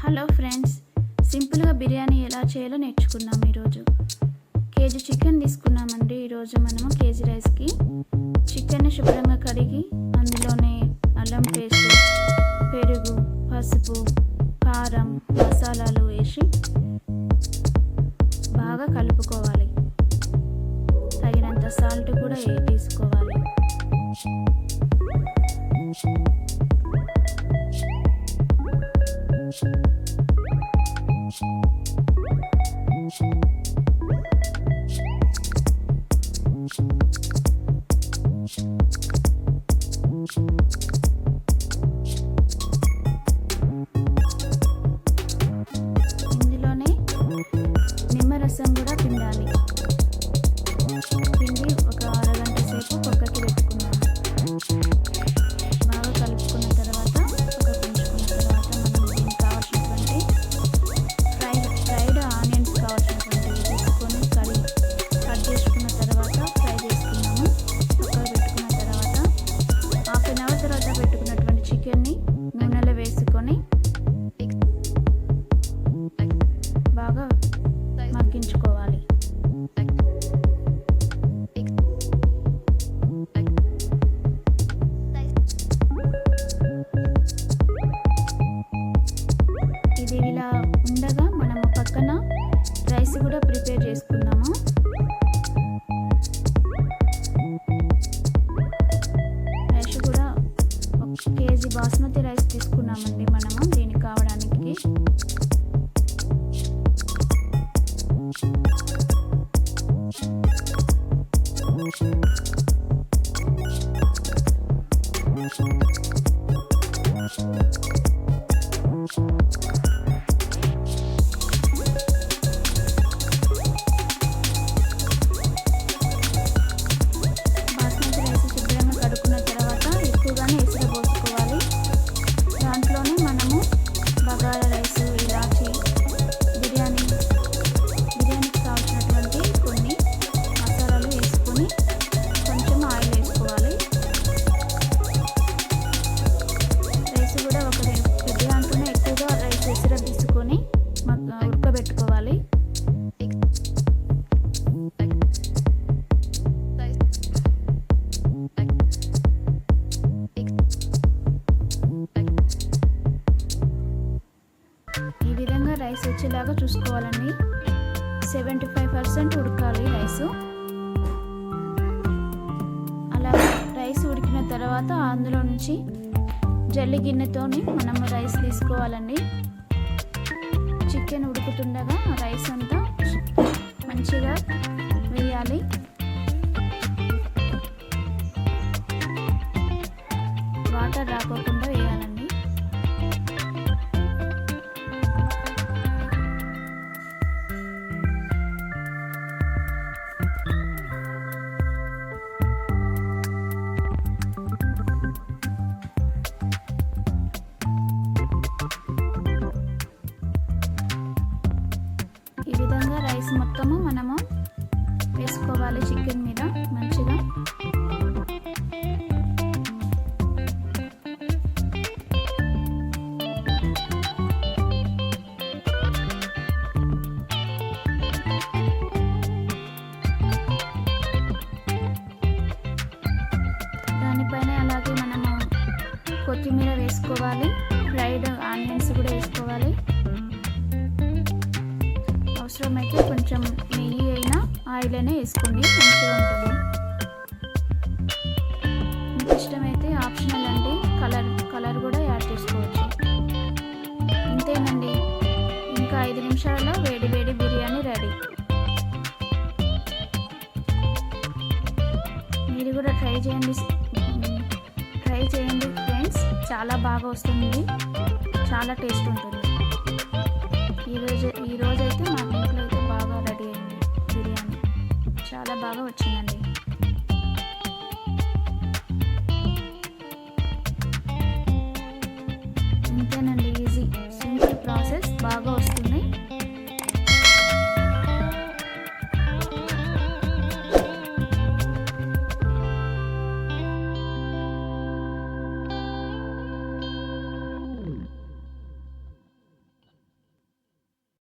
Hello friends సింపుల్గా బిర్యానీ ఎలా చేయాలో నేర్చుకున్నాం ఈరోజు. కేజీ చికెన్ తీసుకున్నామండి. ఈరోజు మనము కేజీ రైస్కి చికెన్ ఇందులోనే నిమ్మరసం కూడా పిండాలి. పిండి ఒక అరగంట సేపు పక్కకి పెట్టుకున్నాను ప్రిపేర్ చేసుకుందాము? రైస్ కూడా ఒక కేజీ బాస్మతి రైస్ తీసుకున్నామండి మనము దీనికి కావడానికి. బాస్మతి వచ్చేలాగా చూసుకోవాలండి. సెవెంటీ ఫైవ్ పర్సెంట్ ఉడకాలి రైస్. అలా రైస్ ఉడికిన తర్వాత అందులో నుంచి జల్లి గిన్నెతోని మనం రైస్ తీసుకోవాలండి. చికెన్ ఉడుకుతుండగా రైస్ అంతా మంచిగా వేయాలి. కొత్తిమీర వేసుకోవాలి. ఫ్రైడ్ ఆనియన్స్ కూడా వేసుకోవాలి. అవసరమైతే కొంచెం నెయ్యి అయినా ఆయిల్ అయినా వేసుకోండి. మంచిగా ఉంటుంది. మీకు ఇష్టమైతే ఆప్షనల్ అండి. కలర్ కలర్ కూడా యాడ్ చేసుకోవచ్చు. ఇంతేనండి. ఇంకా ఐదు నిమిషాలలో వేడి వేడి బిర్యానీ రెడీ. మీరు కూడా ట్రై చేయండి. ట్రై చేయండి ఫ్రెండ్స్. చాలా బాగా వస్తుంది. చాలా టేస్ట్ ఉంటుంది. ఈరోజు ఈరోజు అయితే మా ఇంట్లో అయితే బాగా రెడీ అయింది బిర్యానీ. చాలా బాగా వచ్చిందండి.